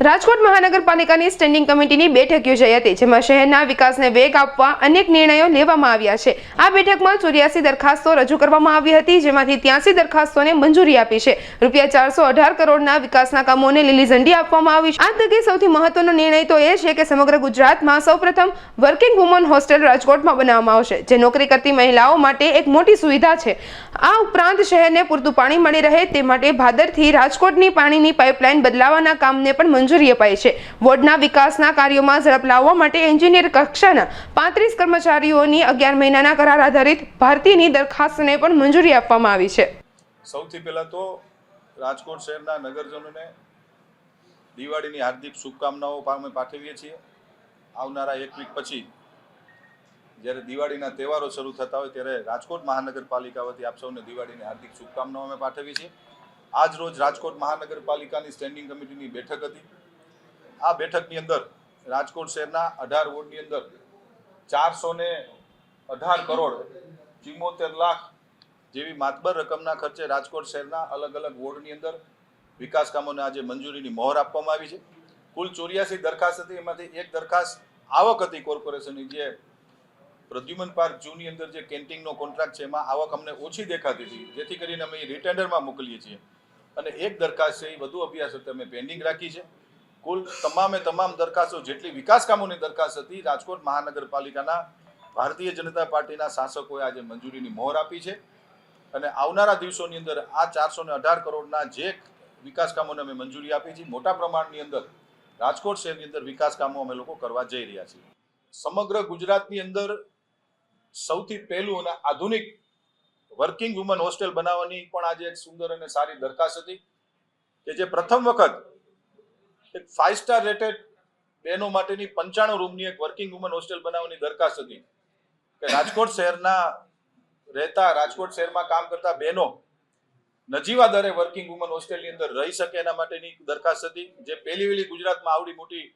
રાજકોટ મહાનગરપાલિકાની સ્ટેન્ડિંગ કમિટીની બેઠક યોજાઈ હતી, જેમાં શહેરના વિકાસને વેગ આપવા અનેક નિર્ણયો લેવામાં આવ્યા છે. આ બેઠકમાં ચોર્યાસી દરખાસ્તો રજૂ કરવામાં આવી હતી, જેમાંથી ત્યાંસી દરખાસ્તોને મંજૂરી આપી છે. રૂપિયા ચારસો અઢાર કરોડના વિકાસના કામોને લીલી ઝંડી આપવામાં આવી છે. આ તકે સૌથી મહત્વનો નિર્ણય તો એ છે કે સમગ્ર ગુજરાતમાં સૌપ્રથમ વર્કિંગ વુમન હોસ્ટેલ રાજકોટમાં બનાવવામાં આવશે, જે નોકરી કરતી મહિલાઓ માટે એક મોટી સુવિધા છે. આ ઉપરાંત શહેરને પૂરતું પાણી મળી રહે તે માટે ભાદરથી રાજકોટની પાણીની પાઇપલાઇન બદલાવાના કામને પણ મંજૂરી અપાઈ છે. વોર્ડના વિકાસના કાર્યોમાં ઝડપ લાવવા માટે એન્જિનિયર કક્ષાના પાંત્રીસ કર્મચારીઓની અગિયાર મહિનાના કરાર આધારિત ભારતીયની દરખાસ્તને પણ મંજૂરી આપવામાં આવી છે. સૌથી પહેલાં તો રાજકોટ શહેરના નગરજનોને દિવાળીની હાર્દિક શુભકામનાઓ અમે પાઠવીએ છીએ. આવનારા એક વીક પછી જ્યારે દિવાળીના તહેવારો શરૂ થતા હોય ત્યારે રાજકોટ મહાનગરપાલિકા વતી આપ સૌને દિવાળીની હાર્દિક શુભકામનાઓ અમે પાઠવીએ છીએ. આજ રોજ રાજકોટ મહાનગરપાલિકાની સ્ટેન્ડિંગ કમિટીની બેઠક હતી. આ બેઠકની અંદર રાજકોટ શહેરના અઢાર વોર્ડની અંદર ચારસો ને અઢાર કરોડ ચુમ્મોતેર લાખ જેવી માતબર રકમના ખર્ચે રાજકોટ શહેરના અલગ અલગ વોર્ડની અંદર વિકાસ કામોને આજે મંજૂરીની મહોર આપવામાં આવી છે. કુલ ચોર્યાસી દરખાસ્ત હતી, એમાંથી એક દરખાસ્ત આવક હતી કોર્પોરેશનની, જે પ્રદ્યુમન પાર્ક જૂની અંદર જે કેન્ટીનનો કોન્ટ્રાક્ટ છે, એમાં આવક અમને ઓછી દેખાતી હતી, જેથી કરીને અમે એ રિટેન્ડરમાં મોકલીએ છીએ. અને એક દરખાસ્ત છે, એ વધુ અભ્યાસ અમે પેન્ડિંગ રાખી છે. કુલ તમામે તમામ દરખાસ્તો જેટલી વિકાસ કામોની દરખાસ્ત હતી, રાજકોટ મહાનગરપાલિકાના ભારતીય જનતા પાર્ટીના શાસકોએ આજે મંજૂરીની મોહર આપી છે. અને આવનારા દિવસોની અંદર આ ચારસો અઢાર કરોડના જે વિકાસ કામોને અમે મંજૂરી આપી છે, મોટા પ્રમાણની અંદર રાજકોટ શહેરની અંદર વિકાસ કામો અમે લોકો કરવા જઈ રહ્યા છીએ. સમગ્ર ગુજરાતની અંદર સૌથી પહેલું અને આધુનિક વર્કિંગ વુમન હોસ્ટેલ બનાવવાની પણ આજે એક સુંદર અને સારી દરખાસ્ત હતી કે જે પ્રથમ વખત એક ફાઇવ સ્ટાર રેટેડ બહેનો માટેની પંચાણું રૂમની એક વર્કિંગ વુમન હોસ્ટેલ બનાવવાની દરખાસ્ત હતી. કે રાજકોટ શહેરના રહેતા રાજકોટ શહેરમાં કામ કરતા બહેનો નજીવા દરે વર્કિંગ વુમન હોસ્ટેલની અંદર રહી શકે એના માટેની દરખાસ્ત હતી. જે પહેલી વેલી ગુજરાતમાં આવડી મોટી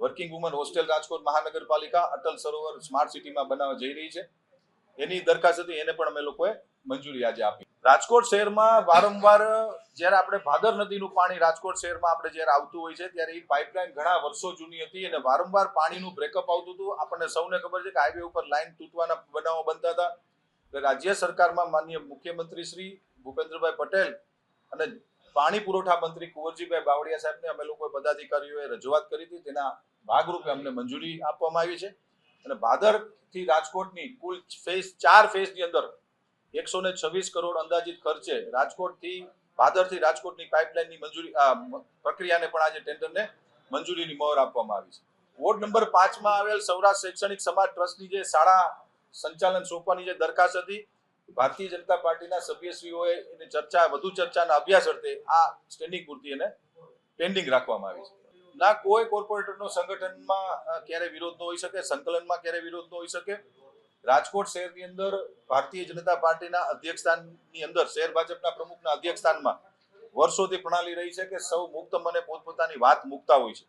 વર્કિંગ વુમન હોસ્ટેલ રાજકોટ મહાનગરપાલિકા અટલ સરોવર સ્માર્ટ સિટીમાં બનાવવા જઈ રહી છે. એની દરખાસ્ત હતી, એને પણ અમે લોકોએ મંજૂરી આજે આપી. રાજકોટ શહેરમાં વારંવાર જ્યારે આપણે ભાદર નદીનું પાણી રાજકોટ શહેરમાં આપણે જ્યારે આવતું હોય છે, ત્યારે એ પાઇપલાઇન ઘણા વર્ષો જૂની હતી અને વારંવાર પાણીનું બ્રેકઅપ આવતું હતું. આપણને સૌને ખબર છે કે હાઈવે ઉપર લાઈન તૂટવાના બનાવો બનતા હતા. એટલે રાજ્ય સરકારમાં માનનીય મુખ્યમંત્રી શ્રી ભૂપેન્દ્રભાઈ પટેલ અને પાણી પુરવઠા મંત્રી કુંવરજીભાઈ બાવળિયા સાહેબને અમે લોકોએ પદાધિકારીઓએ રજૂઆત કરી હતી. તેના ભાગરૂપે અમને મંજૂરી આપવામાં આવી છે. અને ભાદરથી રાજકોટની કુલ ફેઝ ચાર ફેઝની અંદર એકસો ને છવ્વીસ કરોડ અંદાજિત ખર્ચે રાજકોટથી, ભાદરથી રાજકોટની પાઇપલાઇનની મંજૂરી પ્રક્રિયાને પણ આજે ટેન્ડરને મંજૂરીની મોહર આપવામાં આવી છે. વોર્ડ નંબર પાંચમાં આવેલ સૌરાષ્ટ્ર શૈક્ષણિક સમાજ ટ્રસ્ટની જે શાળા સંચાલન સોંપવાની જે દરખાસ્ત હતી, ભારતીય જનતા પાર્ટીના સભ્યશ્રીઓએ એની ચર્ચા, વધુ ચર્ચાના અભ્યાસ અર્થે આ સ્ટેન્ડિંગ પૂરતી એને પેન્ડિંગ રાખવામાં આવી છે. ના કોઈ કોર્પોરેટરનો સંગઠનમાં ક્યારે વિરોધ ન હોઈ શકે, સંકલનમાં ક્યારે વિરોધ ન હોઈ શકે. રાજકોટ શહેરની અંદર ભારતીય જનતા પાર્ટીના અધ્યક્ષસ્થાનની અંદર શહેર ભાજપના પ્રમુખના અધ્યક્ષસ્થાનમાં વર્ષોથી પ્રણાલી રહી છે કે સૌ મુક્ત મને પોતપોતાની વાત મૂકતા હોય છે.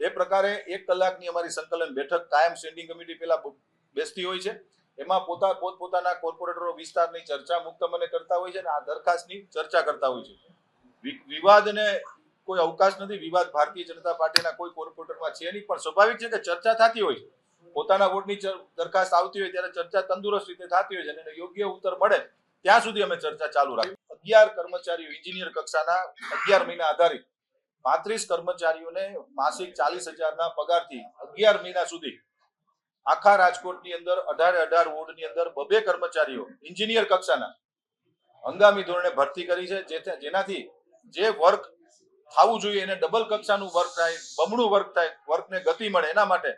એ પ્રકારે એક કલાકની અમારી સંકલન બેઠક કાયમ સ્ટેન્ડિંગ કમિટી પહેલા બેસતી હોય છે. એમાં પોતા, પોતપોતાના કોર્પોરેટરો વિસ્તારની ચર્ચા મુક્ત મને કરતા હોય છે અને આ દરખાસ્તની ચર્ચા કરતા હોય છે. વિવાદને કોઈ અવકાશ નથી. વિવાદ ભારતીય જનતા પાર્ટીના કોઈ કોર્પોરેટરમાં છે નહીં. પણ સ્વાભાવિક છે કે ચર્ચા થતી હોય છે. પોતાના વોટની દરખાસ્ત આવતી હોય ત્યારે ચર્ચા તંદુરસ્ત રીતે થતી હોય છે અને યોગ્ય ઉત્તર મળે, ત્યાં સુધી અમે ચર્ચા ચાલુ રાખી અગિયાર કર્મચારીઓ એન્જિનિયર કક્ષાના અગિયાર મહિના આધારિત પાંત્રીસ કર્મચારીઓને માસિક ચાલીસ હજારના પગારથી અગિયાર મહિના સુધી, આખા રાજકોટની અંદર અઢારે અઢાર વોર્ડની અંદર બબે કર્મચારીઓ એન્જિનિયર કક્ષાના હંગામી ધોરણે ભરતી કરી છે જેનાથી જે વર્ક થવું જોઈએ એને ડબલ કક્ષાનું વર્ક થાય, બમણું વર્ક થાય વર્કને ગતિ મળે, એના માટે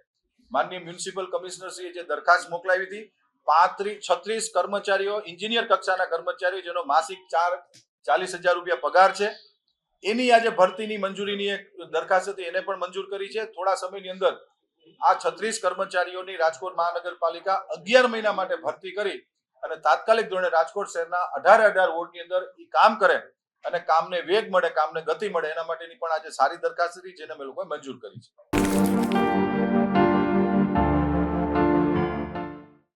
માનનીય મ્યુનિસિપલ કમિશનરશ્રીએ જે દરખાસ્ત મોકલાવી હતી પાંત્રીસ છત્રીસ કર્મચારીઓ, એન્જિનિયર કક્ષાના કર્મચારીઓ, જેનો માસિક ચાર ચાલીસ હજાર રૂપિયા પગાર છે, એની આજે ભરતીની મંજૂરીની એક દરખાસ્ત હતી, એને પણ મંજૂર કરી છે. થોડા સમયની અંદર આ છત્રીસ કર્મચારીઓની રાજકોટ મહાનગરપાલિકા અગિયાર મહિના માટે ભરતી કરી અને તાત્કાલિક ધોરણે રાજકોટ શહેરના અઢારે અઢાર વોર્ડની અંદર એ કામ કરે અને કામને વેગ મળે, કામને ગતિ મળે, એના માટેની પણ આજે સારી દરખાસ્ત હતી, જેને અમે લોકોએ મંજૂર કરી છે.